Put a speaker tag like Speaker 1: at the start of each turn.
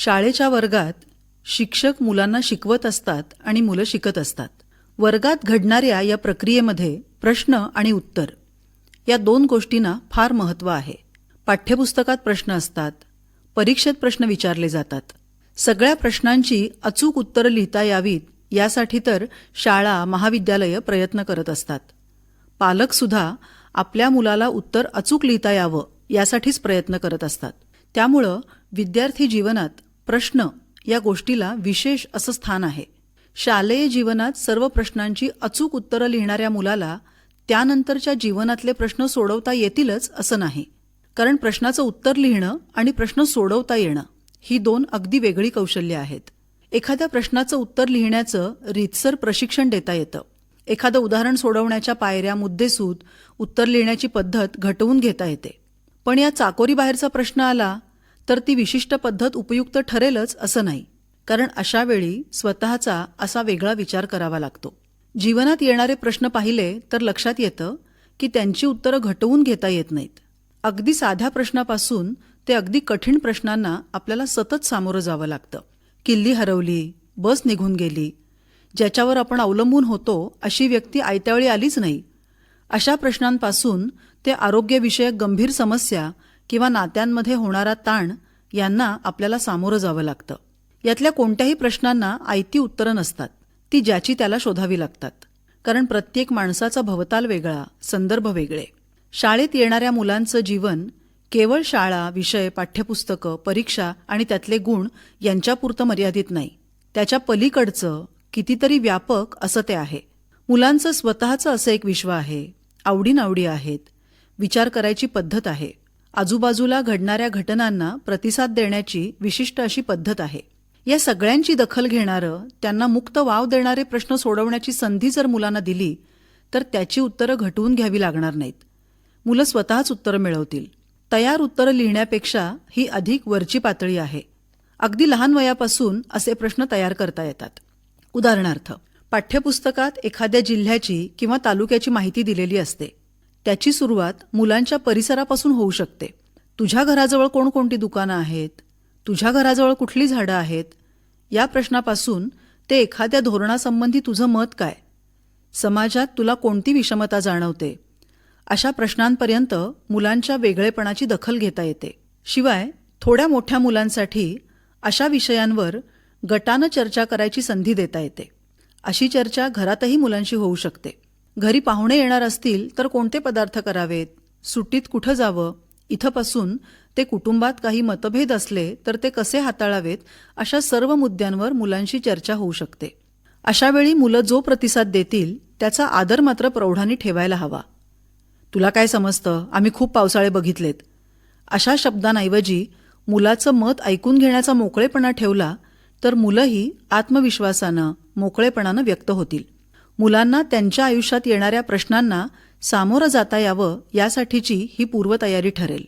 Speaker 1: शाळेच्या वर्गात शिक्षक मुलांना शिकवत असतात आणि मुलं शिकत असतात. वर्गात घडणाऱ्या या प्रक्रियेमध्ये प्रश्न आणि उत्तर या दोन गोष्टींना फार महत्त्व आहे. पाठ्यपुस्तकात प्रश्न असतात परीक्षेत प्रश्न विचारले जातात. सगळ्या प्रश्नांची अचूक उत्तरं लिहिता यावीत यासाठी तर शाळा महाविद्यालयं प्रयत्न करत असतात. पालकसुद्धा आपल्या मुलाला उत्तर अचूक लिहिता यावं यासाठीच प्रयत्न करत असतात. त्यामुळं विद्यार्थी जीवनात प्रश्न या गोष्टीला विशेष असं स्थान आहे. शालेय जीवनात सर्व प्रश्नांची अचूक उत्तरं लिहिणाऱ्या मुलाला त्यानंतरच्या जीवनातले प्रश्न सोडवता येतीलच असं नाही. कारण प्रश्नाचं उत्तर लिहिणं आणि प्रश्न सोडवता येणं ही दोन अगदी वेगळी कौशल्य आहेत. एखाद्या प्रश्नाचं उत्तर लिहिण्याचं रीतसर प्रशिक्षण देता येतं. एखादं उदाहरण सोडवण्याच्या पायऱ्या मुद्देसूद उत्तर लिहिण्याची पद्धत घटवून घेता येते. पण या चाकोरीबाहेरचा प्रश्न आला तर ती विशिष्ट पद्धत उपयुक्त ठरेलच असं नाही. कारण अशा वेळी स्वतःचा असा वेगळा विचार करावा लागतो. जीवनात येणारे प्रश्न पाहिले तर लक्षात येतं की त्यांची उत्तरं घटवून घेता येत नाहीत. अगदी साध्या प्रश्नापासून ते अगदी कठीण प्रश्नांना आपल्याला सतत सामोरं जावं लागतं. किल्ली हरवली बस निघून गेली ज्याच्यावर आपण अवलंबून होतो अशी व्यक्ती आयत्यावेळी आलीच नाही. अशा प्रश्नांपासून ते आरोग्यविषयक गंभीर समस्या किंवा नात्यांमध्ये होणारा ताण यांना आपल्याला सामोरं जावं लागतं. यातल्या कोणत्याही प्रश्नांना आयती उत्तरं नसतात. ती ज्याची त्याला शोधावी लागतात. कारण प्रत्येक माणसाचा भवताल वेगळा संदर्भ वेगळे. शाळेत येणाऱ्या मुलांचं जीवन केवळ शाळा विषय पाठ्यपुस्तकं परीक्षा आणि त्यातले गुण यांच्यापुरतं मर्यादित नाही. त्याच्या पलीकडचं कितीतरी व्यापक असं ते आहे. मुलांचं स्वतःचं असं एक विश्व आहे. आवडीनावडी आहेत. विचार करायची पद्धत आहे. आजूबाजूला घडणाऱ्या घटनांना प्रतिसाद देण्याची विशिष्ट अशी पद्धत आहे. या सगळ्यांची दखल घेणारं त्यांना मुक्त वाव देणारे प्रश्न सोडवण्याची संधी जर मुलांना दिली तर त्याची उत्तरं घटवून घ्यावी लागणार नाहीत. मुलं स्वतःच उत्तरं मिळवतील. तयार उत्तरं लिहिण्यापेक्षा ही अधिक वरची पातळी आहे. अगदी लहान वयापासून असे प्रश्न तयार करता येतात. उदाहरणार्थ पाठ्यपुस्तकात एखाद्या जिल्ह्याची किंवा तालुक्याची माहिती दिलेली असते. त्याची सुरुवात मुलांच्या परिसरापासून होऊ शकते. तुझ्या घराजवळ कोणकोणती दुकानं आहेत? तुझ्या घराजवळ कुठली झाडं आहेत? या प्रश्नापासून ते एखाद्या धोरणासंबंधी तुझं मत काय? समाजात तुला कोणती विषमता जाणवते? अशा प्रश्नांपर्यंत मुलांच्या वेगळेपणाची दखल घेता येते. शिवाय थोड्या मोठ्या मुलांसाठी अशा विषयांवर गटानं चर्चा करायची संधी देता येते. अशी चर्चा घरातही मुलांशी होऊ शकते. घरी पाहुणे येणार असतील तर कोणते पदार्थ करावेत? सुट्टीत कुठं जावं? इथंपासून ते कुटुंबात काही मतभेद असले तर ते कसे हाताळावेत? अशा सर्व मुद्द्यांवर मुलांशी चर्चा होऊ शकते. अशावेळी मुलं जो प्रतिसाद देतील त्याचा आदर मात्र प्रौढांनी ठेवायला हवा. तुला काय समजतं? आम्ही खूप पावसाळे बघितलेत. अशा शब्दांऐवजी मुलाचं मत ऐकून घेण्याचा मोकळेपणा ठेवला तर मुलंही आत्मविश्वासानं मोकळेपणानं व्यक्त होतील. मुलांना त्यांच्या आयुष्यात येणाऱ्या प्रश्नांना सामोरं जाता यावं यासाठीची ही पूर्वतयारी ठरेल.